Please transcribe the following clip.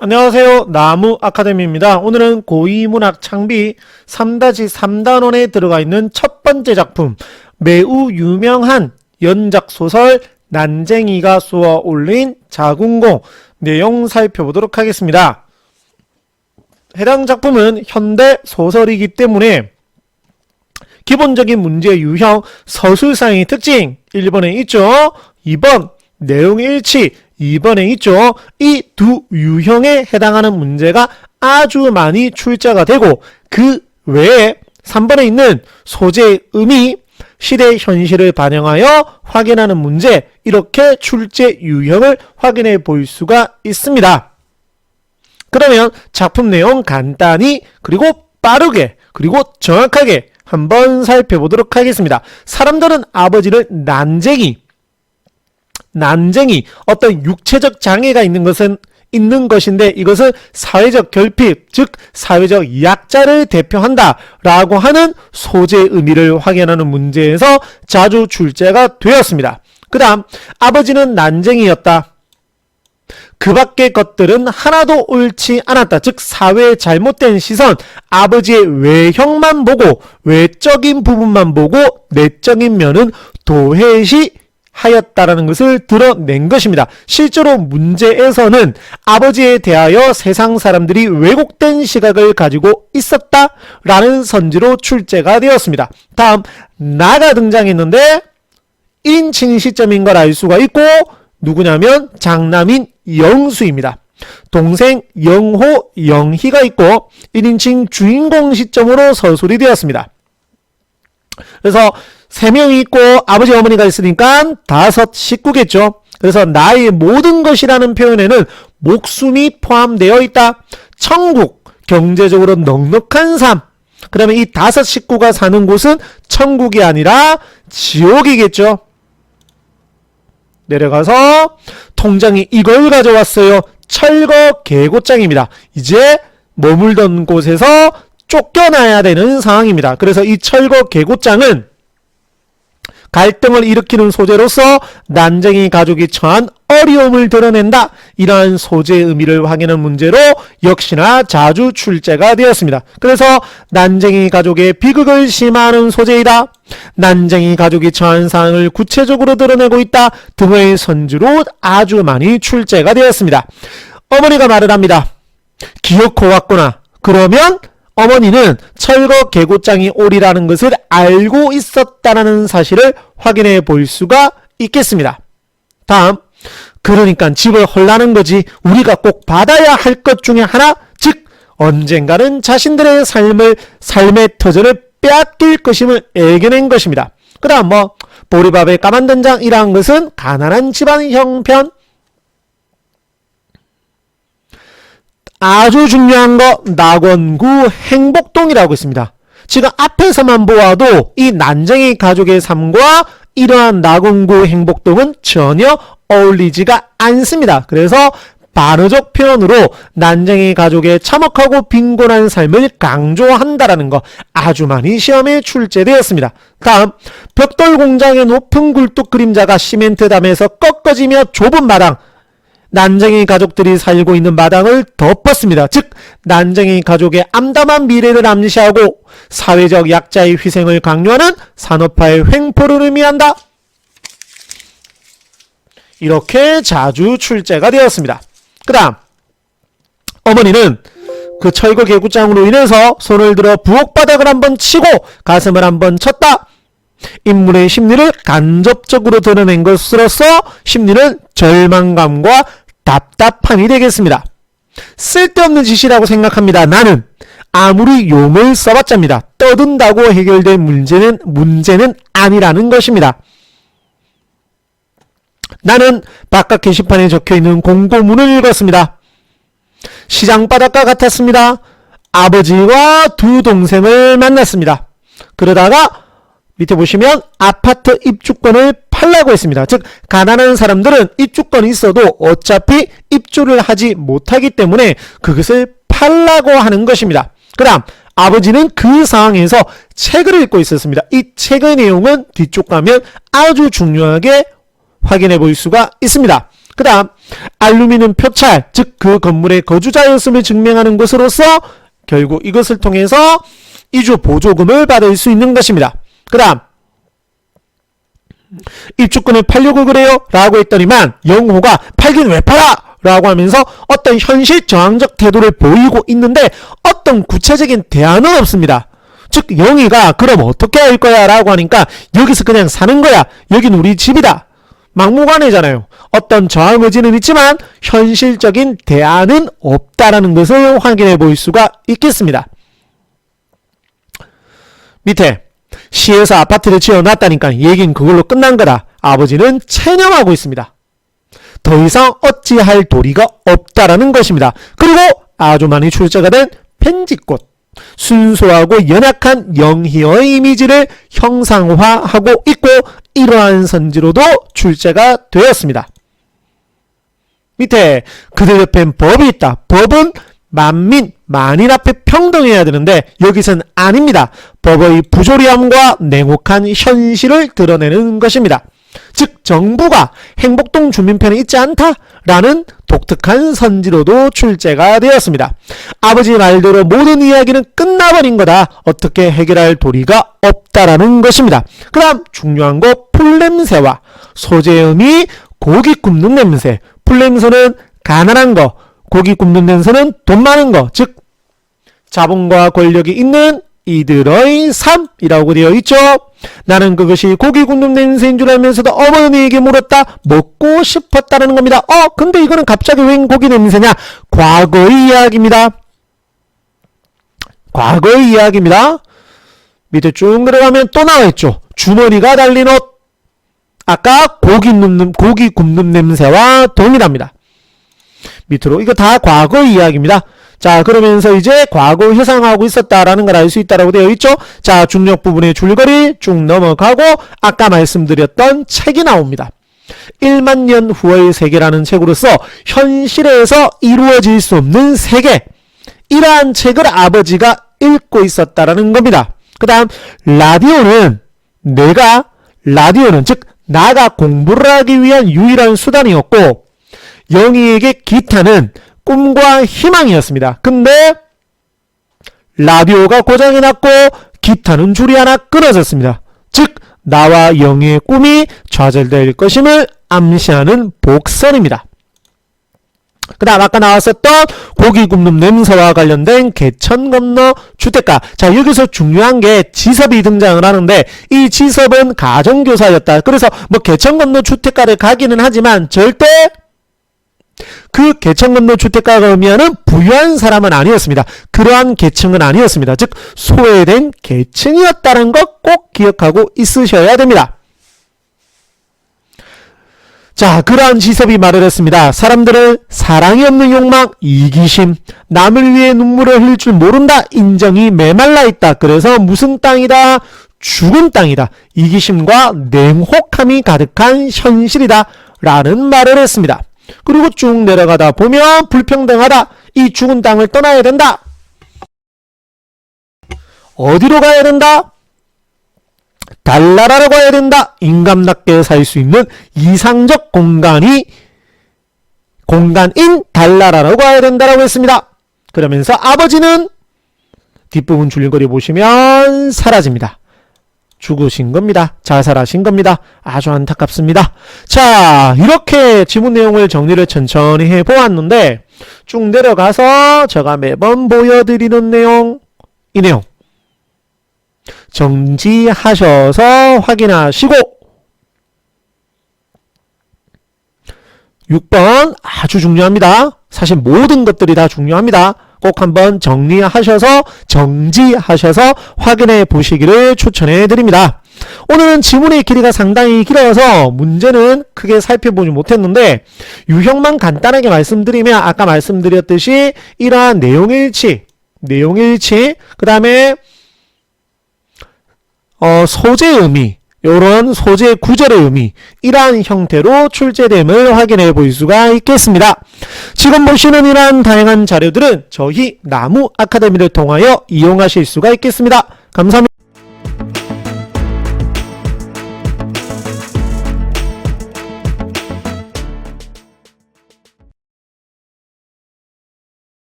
안녕하세요. 나무 아카데미입니다. 오늘은 고위문학 창비 3-3단원에 들어가 있는 첫 번째 작품, 매우 유명한 연작 소설 난쟁이가 쏘아 올린 자궁공 내용 살펴보도록 하겠습니다. 해당 작품은 현대 소설이기 때문에 기본적인 문제 유형 서술상의 특징 1번에 있죠. 2번 내용 일치 2번에 있죠. 이 두 유형에 해당하는 문제가 아주 많이 출제가 되고 그 외에 3번에 있는 소재의 의미 시대 현실을 반영하여 확인하는 문제 이렇게 출제 유형을 확인해 볼 수가 있습니다. 그러면 작품 내용 간단히 그리고 빠르게 그리고 정확하게 한번 살펴보도록 하겠습니다. 사람들은 아버지를 난쟁이 난쟁이 어떤 육체적 장애가 있는 것은 있는 것인데 이것은 사회적 결핍 즉 사회적 약자를 대표한다라고 하는 소재의 의미를 확인하는 문제에서 자주 출제가 되었습니다. 그 다음 아버지는 난쟁이였다. 그 밖의 것들은 하나도 옳지 않았다. 즉, 사회의 잘못된 시선, 아버지의 외형만 보고, 외적인 부분만 보고, 내적인 면은 도회시 하였다라는 것을 드러낸 것입니다. 실제로 문제에서는 아버지에 대하여 세상 사람들이 왜곡된 시각을 가지고 있었다라는 선지로 출제가 되었습니다. 다음, 나가 등장했는데, 1인칭 시점인 걸 알 수가 있고, 누구냐면 장남인 영수입니다. 동생 영호, 영희가 있고 1인칭 주인공 시점으로 서술이 되었습니다. 그래서 3명이 있고 아버지 어머니가 있으니까 다섯 식구겠죠. 그래서 나의 모든 것이라는 표현에는 목숨이 포함되어 있다. 천국, 경제적으로 넉넉한 삶. 그러면 이 다섯 식구가 사는 곳은 천국이 아니라 지옥이겠죠. 내려가서 통장이 이걸 가져왔어요. 철거 개고장입니다. 이제 머물던 곳에서 쫓겨나야 되는 상황입니다. 그래서 이 철거 개고장은 갈등을 일으키는 소재로서 난쟁이 가족이 처한 어려움을 드러낸다. 이러한 소재의 의미를 확인하는 문제로 역시나 자주 출제가 되었습니다. 그래서 난쟁이 가족의 비극을 심화하는 소재이다. 난쟁이 가족이 처한 상황을 구체적으로 드러내고 있다. 등의 선주로 아주 많이 출제가 되었습니다. 어머니가 말을 합니다. 기어코 왔구나. 그러면 어머니는 철거 개고장이 오리라는 것을 알고 있었다는 사실을 확인해 볼 수가 있겠습니다. 다음, 그러니까 집을 헐라는 거지 우리가 꼭 받아야 할 것 중에 하나, 즉 언젠가는 자신들의 삶을 삶의 터전을 빼앗길 것임을 애겨낸 것입니다. 그 다음 뭐 보리밥의 까만 된장이라는 것은 가난한 집안 형편, 아주 중요한 거 낙원구 행복동이라고 있습니다. 지금 앞에서만 보아도 이 난쟁이 가족의 삶과 이러한 낙원구 행복동은 전혀 어울리지가 않습니다. 그래서 반어적 표현으로 난쟁이 가족의 참혹하고 빈곤한 삶을 강조한다라는 거 아주 많이 시험에 출제되었습니다. 다음 벽돌 공장의 높은 굴뚝 그림자가 시멘트 담에서 꺾어지며 좁은 마당 난쟁이 가족들이 살고 있는 마당을 덮었습니다. 즉 난쟁이 가족의 암담한 미래를 암시하고 사회적 약자의 희생을 강요하는 산업화의 횡포를 의미한다. 이렇게 자주 출제가 되었습니다. 그 다음 어머니는 그 철거 개구장으로 인해서 손을 들어 부엌 바닥을 한번 치고 가슴을 한번 쳤다. 인물의 심리를 간접적으로 드러낸 것으로서 심리는 절망감과 답답함이 되겠습니다. 쓸데없는 짓이라고 생각합니다. 나는 아무리 용을 써봤자입니다. 떠든다고 해결될 문제는 문제는 아니라는 것입니다. 나는 바깥 게시판에 적혀있는 공고문을 읽었습니다. 시장 바닷가 같았습니다. 아버지와 두 동생을 만났습니다. 그러다가 밑에 보시면 아파트 입주권을 팔라고 했습니다. 즉 가난한 사람들은 입주권이 있어도 어차피 입주를 하지 못하기 때문에 그것을 팔라고 하는 것입니다. 그 다음 아버지는 그 상황에서 책을 읽고 있었습니다. 이 책의 내용은 뒤쪽 가면 아주 중요하게 확인해 볼 수가 있습니다. 그 다음 알루미늄 표찰 즉 그 건물의 거주자였음을 증명하는 것으로서 결국 이것을 통해서 이주 보조금을 받을 수 있는 것입니다. 그 다음 입주권을 팔려고 그래요? 라고 했더니만 영호가 팔긴 왜 팔아? 라고 하면서 어떤 현실 저항적 태도를 보이고 있는데 어떤 구체적인 대안은 없습니다. 즉 영희가 그럼 어떻게 할 거야? 라고 하니까 여기서 그냥 사는 거야. 여긴 우리 집이다. 막무가내잖아요. 어떤 저항 의지는 있지만 현실적인 대안은 없다라는 것을 확인해 볼 수가 있겠습니다. 밑에 시에서 아파트를 지어놨다니까 얘긴 그걸로 끝난 거다. 아버지는 체념하고 있습니다. 더 이상 어찌할 도리가 없다라는 것입니다. 그리고 아주 많이 출제가 된 펜지꽃. 순수하고 연약한 영희의 이미지를 형상화하고 있고 이러한 선지로도 출제가 되었습니다. 밑에 그들 옆엔 법이 있다. 법은 만민, 만인 앞에 평등해야 되는데 여기선 아닙니다. 법의 부조리함과 냉혹한 현실을 드러내는 것입니다. 즉 정부가 행복동 주민 편에 있지 않다라는 독특한 선지로도 출제가 되었습니다. 아버지 말대로 모든 이야기는 끝나버린 거다. 어떻게 해결할 도리가 없다라는 것입니다. 그 다음 중요한 거 풀냄새와 소재음이 고기 굽는 냄새. 풀냄새는 가난한 거, 고기 굽는 냄새는 돈 많은 거, 즉 자본과 권력이 있는 이들의 삶이라고 되어 있죠. 나는 그것이 고기 굽는 냄새인 줄 알면서도 어머니에게 물었다. 먹고 싶었다는 겁니다. 어, 근데 이거는 갑자기 웬 고기 냄새냐? 과거의 이야기입니다. 과거의 이야기입니다. 밑에 쭉 내려가면 또 나와있죠. 주머니가 달린 옷. 아까 고기 굽는, 고기 굽는 냄새와 동일합니다. 밑으로 이거 다 과거의 이야기입니다. 자 그러면서 이제 과거 회상하고 있었다라는 걸 알 수 있다라고 되어 있죠. 자 중력 부분의 줄거리 쭉 넘어가고 아까 말씀드렸던 책이 나옵니다. 1만 년 후의 세계라는 책으로서 현실에서 이루어질 수 없는 세계 이러한 책을 아버지가 읽고 있었다라는 겁니다. 그 다음 라디오는 내가 라디오는 즉 나가 공부를 하기 위한 유일한 수단이었고 영희에게 기타는 꿈과 희망이었습니다. 근데 라디오가 고장이 났고 기타는 줄이 하나 끊어졌습니다. 즉 나와 영희의 꿈이 좌절될 것임을 암시하는 복선입니다. 그 다음 아까 나왔었던 고기 굽는 냄새와 관련된 개천 건너 주택가 자 여기서 중요한 게 지섭이 등장을 하는데 이 지섭은 가정교사였다 그래서 뭐 개천 건너 주택가를 가기는 하지만 절대 그 계층 건너 주택가가 의미하는 부유한 사람은 아니었습니다. 그러한 계층은 아니었습니다. 즉 소외된 계층이었다는 것 꼭 기억하고 있으셔야 됩니다. 자, 그러한 지섭이 말을 했습니다. 사람들은 사랑이 없는 욕망, 이기심, 남을 위해 눈물을 흘릴 줄 모른다, 인정이 메말라 있다. 그래서 무슨 땅이다? 죽은 땅이다. 이기심과 냉혹함이 가득한 현실이다. 라는 말을 했습니다. 그리고 쭉 내려가다 보면 불평등하다. 이 죽은 땅을 떠나야 된다. 어디로 가야 된다? 달나라로 가야 된다. 인간답게 살 수 있는 이상적 공간이 공간인 달나라로 가야 된다라고 했습니다. 그러면서 아버지는 뒷부분 줄거리 보시면 사라집니다. 죽으신 겁니다. 자살하신 겁니다. 아주 안타깝습니다. 자, 이렇게 지문 내용을 정리를 천천히 해 보았는데 쭉 내려가서 제가 매번 보여드리는 내용 이 내용 정지하셔서 확인하시고 6번 아주 중요합니다. 사실 모든 것들이 다 중요합니다. 꼭 한번 정리하셔서 정지하셔서 확인해 보시기를 추천해 드립니다. 오늘은 지문의 길이가 상당히 길어서 문제는 크게 살펴보지 못했는데 유형만 간단하게 말씀드리면 아까 말씀드렸듯이 이러한 내용일치, 내용일치, 그 다음에 어, 소재 의미, 이런 소재 구절의 의미 이러한 형태로 출제됨을 확인해 볼 수가 있겠습니다. 지금 보시는 이러한 다양한 자료들은 저희 나무 아카데미를 통하여 이용하실 수가 있겠습니다. 감사합니다.